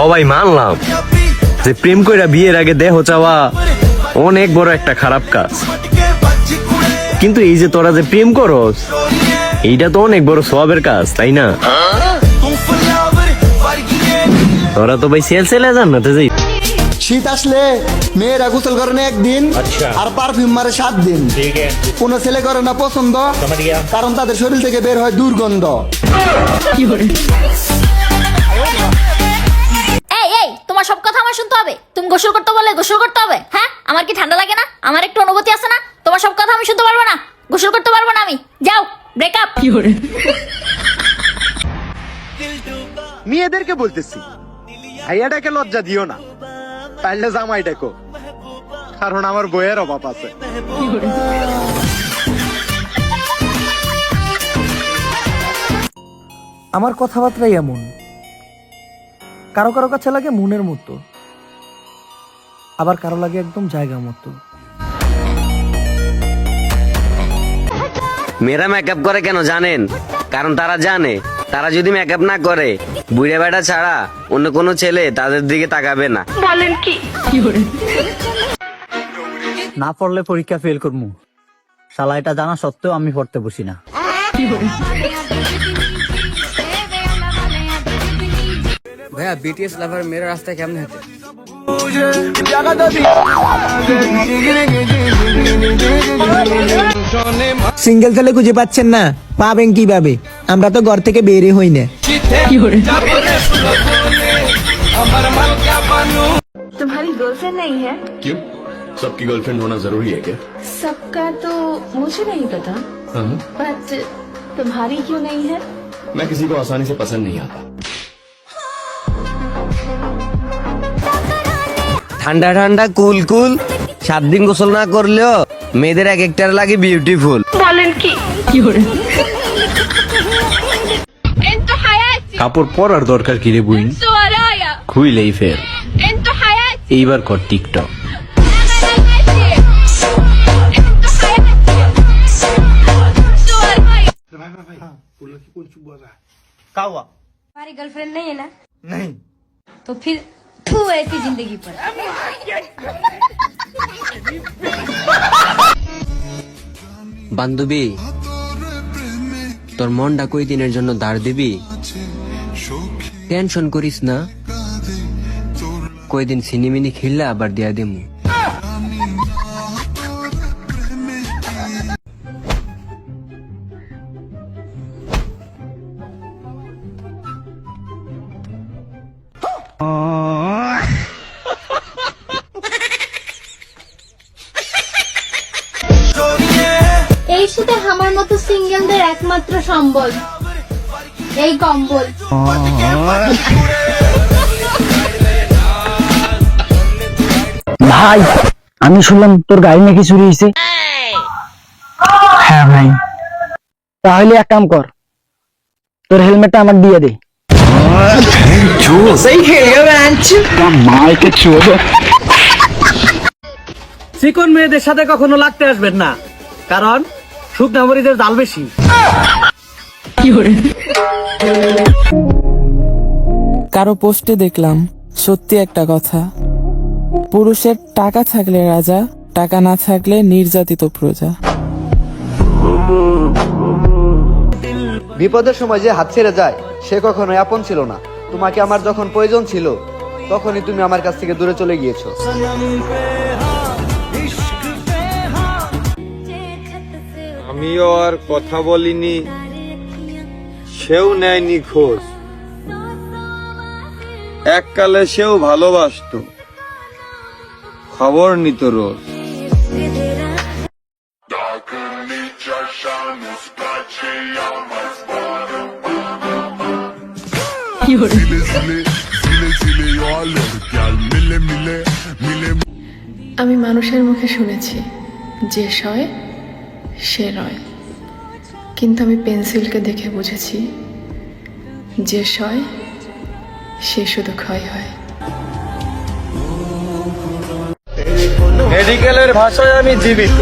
ও মানলাম যে প্রেম কইরা বিয়ের আগে দেহ চাওয়া অনেক বড় একটা খারাপ কাজ। কিন্তু এই যে তোরা যে প্রেম করস, এইটা তো অনেক বড় সবের কাজ, তাই না? তোরা তো ভাই সেল সেলে যান না তো শীত আসলে মেয়েরা গোসল করে না একদিন আর পারফিউম মারে সাত দিন। কোনো ছেলে করে না পছন্দ কারণ তাদের শরীর থেকে বের হয় দুর্গন্ধ। এই এই তোমার সব কথা আমার শুনতে হবে। তুমি গোসল করতে বলে গোসল করতে হবে হ্যাঁ? আমার কি ঠান্ডা লাগে না? আমার একটু অনুভূতি আছে না? তোমার সব কথা আমি শুনতে পারব না? গোসল করতে পারব না আমি? যাও ব্রেকআপ মেয়েদেরকে বলতেছি ভাইয়াটাকে লজ্জা দিও না। পারলে জামাই ডেকো কারণ আমার বইয়ের অভাব আছে। আমার কথাবার্তাই এমন। কারও কারও কাছে লাগে মনের মতো। আবার কারও লাগে একদম জায়গা মতো। মেয়েরা মেকআপ করে কেন জানেন? কারণ তারা জানে। তারা যদি মেকআপ না করে বুড়ে বেটা ছাড়া অন্য কোনো ছেলে তাদের দিকে তাকাবে না। বলেন কি? না পড়লে পরীক্ষা ফেল করব শালা এটা জানা সত্ত্বেও আমি পড়তে বসি না। ভাইয়া বিটিএস লাভার মেয়েরা রাস্তায় কেমন হেঁটে? সিঙ্গেল ছেলে খুঁজে পাচ্ছেন না পাবেন কিভাবে আমরা তো ঘর থেকে বেরে হই না तुम्हारी गर्लफ्रेंड नहीं है क्यों सबकी गर्लफ्रेंड होना जरूरी है क्या सबका तो मुझे नहीं पता बट तुम्हारी क्यों नहीं है मैं किसी को आसानी से पसंद नहीं आता ঠান্ডা ঠান্ডা কুল কুল। সাত দিন গোসল না করলেও মেয়েদের এক একটার লাগে বিউটিফুল বলেন কি? কাপড় পরার দরকার কি রে বুইন খুইলেই ফের। এইবার কর টিকটক। तू ऐसी जिंदगी पर বান্ধবী তোর মনটা কই দিনের জন্য ধার দিবি টেনশন করিস না কয়দিন সিনেমিনি খেললে আবার দিয়া দিমু এই শীতে আমার মতো সিঙ্গেলদের একমাত্র সম্বল। এই কম্বল। ভাই আমি শুনলাম তোর গাড়ি নাকি চুরি হয়েছে হ্যাঁ ভাই। তাহলে এক কাম কর তোর হেলমেটটা আমার দিয়ে দে। চিকন মেয়েদের সাথে কখনো লাগতে আসবেন না। কারণ শুকনা মরিচের জাল বেশি। কারও পোস্টে দেখলাম সত্যি একটা কথা। পুরুষের টাকা থাকলে রাজা টাকা না থাকলে নির্যাতিত প্রজা। বিপদের সময় যে হাত ছেড়ে যায় সে কখনোই আপন ছিল না। তোমাকে আমার যখন প্রয়োজন ছিল তখনই তুমি আমার কাছ থেকে দূরে চলে গিয়েছো। আমিও আর কথা বলিনি। সেও নেয়নি খোঁজ। এককালে সেও ভালোবাসতো। খবর নিত রোজ। আমি মানুষের মুখে শুনেছি, যে সয় সে রয় কিন্তু আমি পেন্সিলকে দেখে বুঝেছি যে সয় সে শুধু ক্ষয় হয়। মেডিকেলের ভাষায় আমি জীবিত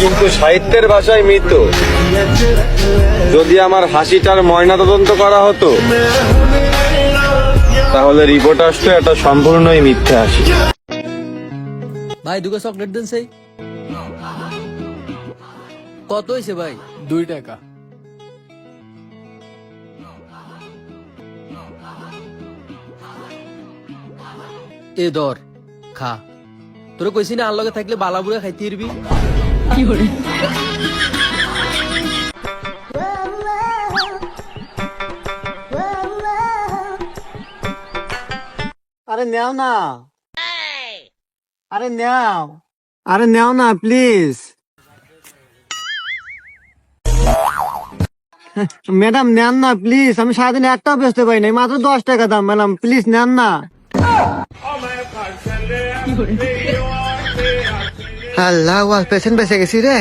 কিন্তু সাহিত্যের ভাষায় মৃত। যদি আমার হাসিটার ময়নাতদন্ত করা হতো তাহলে রিপোর্ট আসতো এটা সম্পূর্ণই মিথ্যে হাসি। ভাই দুটো চকলেট দেন সেই। কত হয়েছে ভাই? দুই টাকা। এ ধর খা। তোরে কইছি না আর লগে থাকলে বালাবুড়ে খাইতে ইরবি। আরে নেও না। আরে নেও। আরে নেও না প্লিজ ম্যাডাম নেন না প্লিজ আমি সারাদিন একটাও বেচতে পারি নাই মাত্র দশ টাকা দাম ম্যাডাম প্লিজ নেন না। আল্লাহ ওয়াল পেশেন্ট বেঁচে গেছি রে।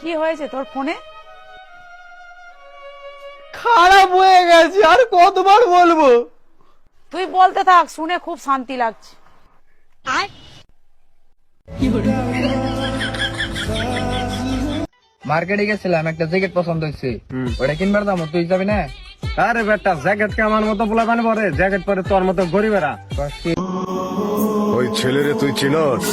কি হয়েছে তোর ফোনে? খারাপ হয়ে গেছে আর কতবার বলব? তুই বলতে থাক শুনে খুব শান্তি লাগছে। মার্কেটে গেছিলাম একটা জ্যাকেট পছন্দ হয়েছে। ওটা কিনবার দাম তুই যাবি না? আরে বেটা জ্যাকেট কে আমার মতো পোলা বানে পরে জ্যাকেট পরে তোর মতো গরিবেরা ওই ছেলেরে তুই চিনস?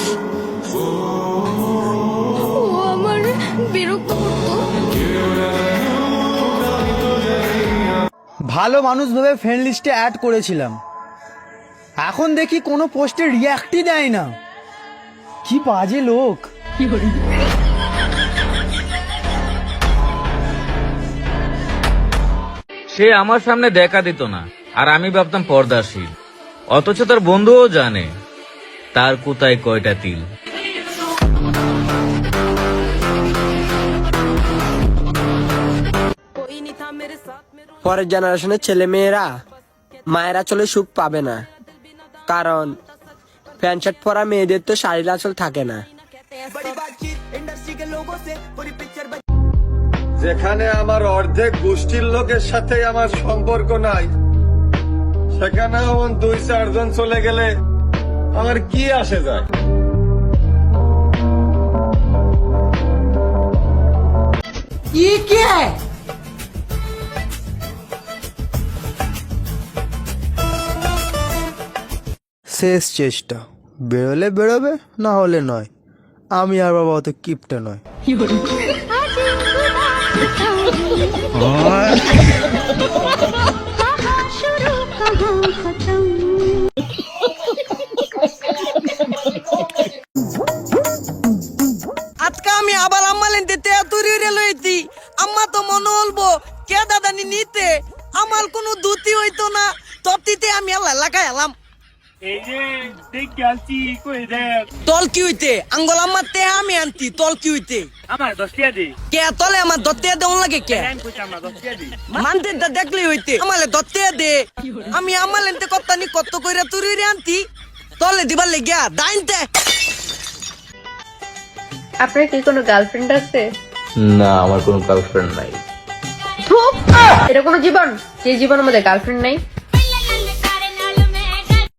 ভালো মানুষ ভেবে ফ্রেন্ড লিস্টে অ্যাড করেছিলাম। এখন দেখি কোনো পোস্টে রিয়াক্টই দেয় না। কি বাজে লোক। সে আমার সামনে দেখা দিত না, আর আমি ভাবতাম পর্দাশীল। অথচ তার বন্ধুও জানে, তার কোথায় কয়টা তিল। পরের জেনারেশনের ছেলে মেয়েরা মায়েরা চলে সুখ পাবে না, কারণ প্যান্ট শার্ট পরা মেয়েদের তো শাড়ির আঁচল থাকে না। যেখানে আমার অর্ধেক গোষ্ঠীর লোকের সাথে আমার সম্পর্ক নাই সেখানে এমন দুই চারজন চলে গেলে আমার কি আসে যায়? শেষ চেষ্টা। বেরোলে বেরোবে না হলে নয়। আমি আর বাবা অত কিপটা নয়। আজকে আমি আবার আম্মা লেনতে তেয়াতুরি রে লইতি আম্মা তো মনে হলবো, কে দাদানি নিতে? আমার কোনো দুতি হইতো না। তত্তিতে আমি আল্লাহ লাগাই এলাম তল কি হইতে? আঙ্গল আমার তে আমি আনতি তল কি হইতে? আমার দশটিয়া দি। কে তলে আমার দত্তিয়া দেউন লাগে কে? মানতে তা দেখলেই হইতে। আমালে দত্তিয়া দে। আমি আমার লেনতে কত্তানি কত কইরা তুরি রে আনতি। তলে দিবার লেগিয়া দাইনতে। আপনার কি কোনো গার্লফ্রেন্ড আছে? না আমার কোনো গার্লফ্রেন্ড নাই। এটা কোনো জীবন? যে জীবন আমাদের গার্লফ্রেন্ড নাই?